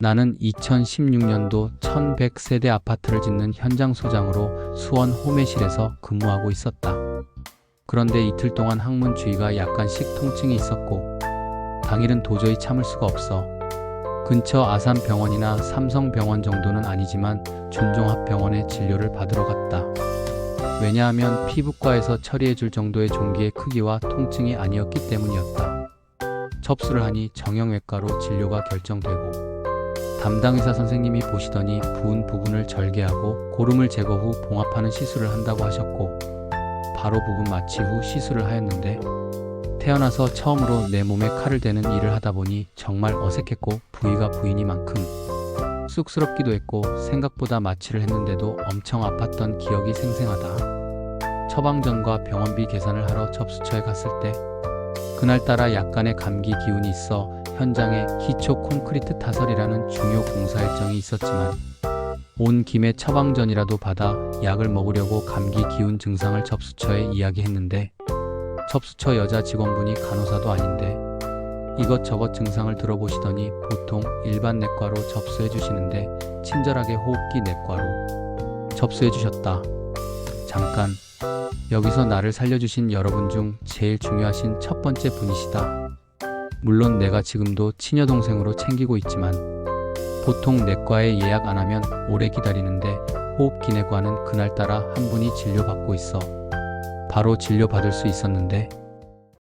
나는 2016년도 1100세대 아파트를 짓는 현장 소장으로 수원 호매실에서 근무하고 있었다. 그런데 이틀 동안 항문 주위가 약간씩 통증이 있었고 당일은 도저히 참을 수가 없어 근처 아산병원이나 삼성병원 정도는 아니지만 준종합병원에 진료를 받으러 갔다. 왜냐하면 피부과에서 처리해줄 정도의 종기의 크기와 통증이 아니었기 때문이었다. 접수를 하니 정형외과로 진료가 결정되고 담당 의사 선생님이 보시더니 부은 부분을 절개하고 고름을 제거 후 봉합하는 시술을 한다고 하셨고 바로 부분 마취 후 시술을 하였는데 태어나서 처음으로 내 몸에 칼을 대는 일을 하다 보니 정말 어색했고 부위가 부위니만큼 쑥스럽기도 했고 생각보다 마취를 했는데도 엄청 아팠던 기억이 생생하다. 처방전과 병원비 계산을 하러 접수처에 갔을 때 그날따라 약간의 감기 기운이 있어 현장에 기초 콘크리트 타설이라는 중요 공사 일정이 있었지만 온 김에 처방전이라도 받아 약을 먹으려고 감기 기운 증상을 접수처에 이야기했는데 접수처 여자 직원분이 간호사도 아닌데 이것저것 증상을 들어보시더니 보통 일반 내과로 접수해 주시는데 친절하게 호흡기 내과로 접수해 주셨다. 잠깐 여기서 나를 살려주신 여러분 중 제일 중요하신 첫 번째 분이시다. 물론 내가 지금도 친여 동생으로 챙기고 있지만 보통 내과에 예약 안 하면 오래 기다리는데 호흡기내과는 그날따라 한 분이 진료받고 있어. 바로 진료받을 수 있었는데